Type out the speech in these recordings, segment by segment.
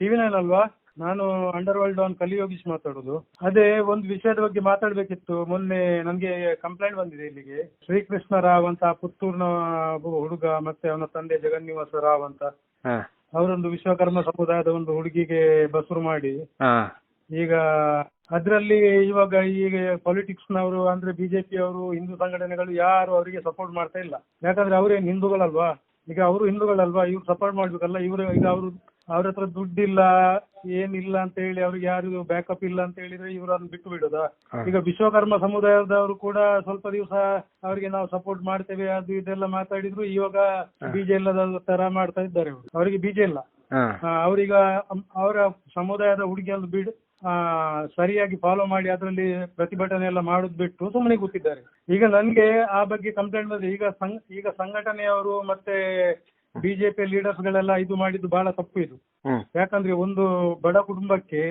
TV nine ಅಲ್ವಾ? ನಾನು under world on ಕಲಿಯೋಗೀಶ್ ಮಾತಾಡೋದು. ಅದೇ ಒಂದು ವಿಷಯದ ಬಗ್ಗೆ ಮಾತಾಡ್ಬೇಕಿತ್ತು. ಮೊನ್ನೆ ನನ್ಗೆ ಕಂಪ್ಲೇಂಟ್ ಬಂದಿದೆ ಇಲ್ಲಿಗೆ. ಶ್ರೀಕೃಷ್ಣ ರಾವ್ ಅಂತ ಪುತ್ತೂರ್ನ ಹುಡುಗ ಮತ್ತೆ ಅವನ ತಂದೆ ಜಗನ್ನಿವಾಸ ರಾವ್ ಅಂತ. ಅವರೊಂದು ವಿಶ್ವಕರ್ಮ ಸಮುದಾಯದ ಒಂದು ಹುಡುಗಿಗೆ ಬಸುರು ಮಾಡಿ. ಈಗ ಅದ್ರಲ್ಲಿ ಇವಾಗ ಈಗ ಪೊಲಿಟಿಕ್ಸ್ ನವರು ಅಂದ್ರೆ ಬಿಜೆಪಿ ಅವರು ಹಿಂದೂ ಸಂಘಟನೆಗಳು ಯಾರು ಅವರಿಗೆ ಸಪೋರ್ಟ್ ಮಾಡ್ತಾ ಇಲ್ಲ. ಯಾಕಂದ್ರೆ ಅವರೇನು ಹಿಂದೂಗಳಲ್ವಾ? ಈಗ ಅವರು ಹಿಂದೂಗಳಲ್ವಾ? ಇವ್ರು ಸಪೋರ್ಟ್ ಮಾಡ್ಬೇಕಲ್ಲ ಇವರು ಈಗ ಅವರು ಅವ್ರ ಹತ್ರ ದುಡ್ಡಿಲ್ಲ ಏನಿಲ್ಲ ಅಂತ ಹೇಳಿ ಅವ್ರಿಗೆ ಯಾರು ಬ್ಯಾಕಪ್ ಇಲ್ಲ ಅಂತ ಹೇಳಿದ್ರೆ ಇವ್ರು ಅದನ್ನ ಬಿಟ್ಟು ಬಿಡುದ? ಈಗ ವಿಶ್ವಕರ್ಮ ಸಮುದಾಯದವರು ಕೂಡ ಸ್ವಲ್ಪ ದಿವಸ ಅವರಿಗೆ ನಾವು ಸಪೋರ್ಟ್ ಮಾಡ್ತೇವೆ ಅದು ಇದೆಲ್ಲ ಮಾತಾಡಿದ್ರು ಇವಾಗ ಬೀಜ ಇಲ್ಲದ ತರ ಮಾಡ್ತಾ ಇದ್ದಾರೆ ಅವ್ರು. ಅವರಿಗೆ ಬೀಜ ಇಲ್ಲ. ಅವ್ರೀಗ ಅವರ ಸಮುದಾಯದ ಹುಡುಗಿಯನ್ನು ಬಿಡ್ ಆ, ಸರಿಯಾಗಿ ಫಾಲೋ ಮಾಡಿ ಅದರಲ್ಲಿ ಪ್ರತಿಭಟನೆ ಎಲ್ಲ ಮಾಡೋದು ಬಿಟ್ಟು ಸುಮ್ಮನೆ ಕೂತಿದ್ದಾರೆ. ಈಗ ನನ್ಗೆ ಆ ಬಗ್ಗೆ ಕಂಪ್ಲೇಂಟ್ ಬಂದ್ರೆ ಈಗ ಸಂಘ ಈಗ ಸಂಘಟನೆಯವರು ಮತ್ತೆ ಬಿಜೆಪಿ ಲೀಡರ್ಸ್ ಗಳೆಲ್ಲ ಇದು ಮಾಡಿದ್ದು ಬಹಳ ತಪ್ಪು ಇದು. ಯಾಕಂದ್ರೆ ಒಂದು ಬಡ ಕುಟುಂಬಕ್ಕೆ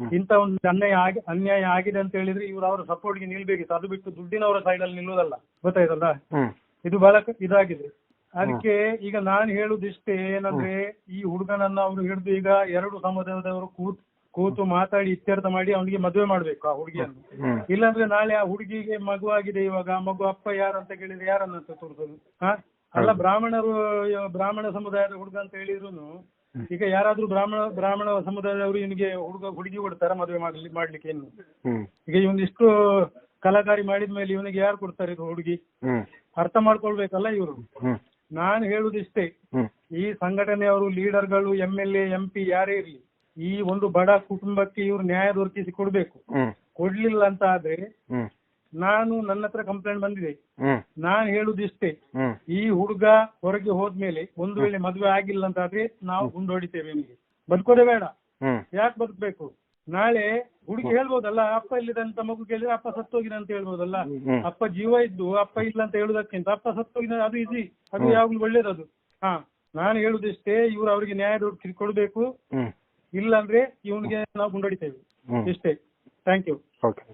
ಇಂತ ಒಂದು ಅನ್ಯಾಯ ಆಗಿ ಅನ್ಯಾಯ ಆಗಿದೆ ಅಂತ ಹೇಳಿದ್ರೆ ಇವರು ಅವರ ಸಪೋರ್ಟ್ಗೆ ನಿಲ್ಬೇಕಿತ್ತು. ಅದು ಬಿಟ್ಟು ದುಡ್ಡಿನವರ ಸೈಡ್ ಅಲ್ಲಿ ನಿಲ್ಲುವುದಲ್ಲ. ಗೊತ್ತಾಯ್ತಲ್ಲ? ಇದು ಬಹಳ ಇದಾಗಿದೆ. ಅದಕ್ಕೆ ಈಗ ನಾನು ಹೇಳುದಿಷ್ಟೇ ಏನಂದ್ರೆ ಈ ಹುಡುಗನನ್ನ ಅವರು ಹಿಡಿದು ಈಗ ಎರಡು ಸಮುದಾಯದವರು ಕೂತ್ ಕೂತು ಮಾತಾಡಿ ಇತ್ಯರ್ಥ ಮಾಡಿ ಅವನಿಗೆ ಮದುವೆ ಮಾಡ್ಬೇಕು ಆ ಹುಡುಗಿಯನ್ನು. ಇಲ್ಲಾಂದ್ರೆ ನಾಳೆ ಆ ಹುಡುಗಿಗೆ ಮಗು ಆಗಿದೆ ಇವಾಗ. ಮಗು ಅಪ್ಪ ಯಾರಂತ ಕೇಳಿದ್ರೆ ಯಾರನ್ನ ತೋರಿಸೋದು? ಹಾ ಅಲ್ಲ ಬ್ರಾಹ್ಮಣರು ಬ್ರಾಹ್ಮಣ ಸಮುದಾಯದ ಹುಡುಗ ಅಂತ ಹೇಳಿದ್ರು ಈಗ ಯಾರಾದ್ರೂ ಬ್ರಾಹ್ಮಣ ಬ್ರಾಹ್ಮಣ ಸಮುದಾಯದವರು ಇವನಿಗೆ ಹುಡುಗ ಹುಡುಗಿ ಕೊಡ್ತಾರ ಮದುವೆ ಮಾಡ್ಲಿ ಮಾಡ್ಲಿಕ್ಕೆ ಏನು? ಈಗ ಇವನ್ ಇಷ್ಟು ಕಲಾಕಾರಿ ಮಾಡಿದ ಮೇಲೆ ಇವನಿಗೆ ಯಾರು ಕೊಡ್ತಾರೆ ಇದು ಹುಡುಗಿ? ಅರ್ಥ ಮಾಡ್ಕೊಳ್ಬೇಕಲ್ಲ ಇವರು? ನಾನು ಹೇಳುದಿಷ್ಟೇ ಈ ಸಂಘಟನೆಯವರು ಲೀಡರ್ಗಳು M L A M P ಯಾರೇ ಇರ್ಲಿ ಈ ಒಂದು ಬಡ ಕುಟುಂಬಕ್ಕೆ ಇವರು ನ್ಯಾಯ ದೊರಕಿಸಿ ಕೊಡ್ಬೇಕು. ಕೊಡ್ಲಿಲ್ಲ ಅಂತ ಆದ್ರೆ ನಾನು ನನ್ನ ಹತ್ರ ಕಂಪ್ಲೇಂಟ್ ಬಂದಿದೆ. ನಾನು ಹೇಳುದಿಷ್ಟೇ ಈ ಹುಡುಗ ಹೊರಗೆ ಹೋದ್ಮೇಲೆ ಒಂದು ವೇಳೆ ಮದುವೆ ಆಗಿಲ್ಲ ಅಂತ ಆದ್ರೆ ನಾವು ಗುಂಡೊಡಿತೇವೆ ನಿಮಗೆ. ಬದುಕೋದೆ ಬೇಡ. ಯಾಕೆ ಬದುಕಬೇಕು? ನಾಳೆ ಹುಡುಗಿ ಹೇಳ್ಬೋದಲ್ಲ ಅಪ್ಪ ಇಲ್ಲದಂತ ಮಗು ಕೇಳಿದ್ರೆ ಅಪ್ಪ ಸತ್ತೋಗಿದ ಅಂತ ಹೇಳ್ಬೋದಲ್ಲ. ಅಪ್ಪ ಜೀವ ಇದ್ದು ಅಪ್ಪ ಇಲ್ಲ ಅಂತ ಹೇಳುದಕ್ಕಿಂತ ಅಪ್ಪ ಸತ್ತೋಗಿದ ಅದು ಈಸಿ ಅದು ಯಾವಾಗ್ಲೂ ಒಳ್ಳೇದದು. ಹಾ ನಾನು ಹೇಳುದಿಷ್ಟೇ ಇವ್ರು ಅವರಿಗೆ ನ್ಯಾಯ ದುಡ್ಡು ಕೊಡ್ಬೇಕು. ಇಲ್ಲ ಅಂದ್ರೆ ಇವನಿಗೆ ನಾವು ಗುಂಡೊಡಿತೇವೆ. ಇಷ್ಟೇ. Thank you okay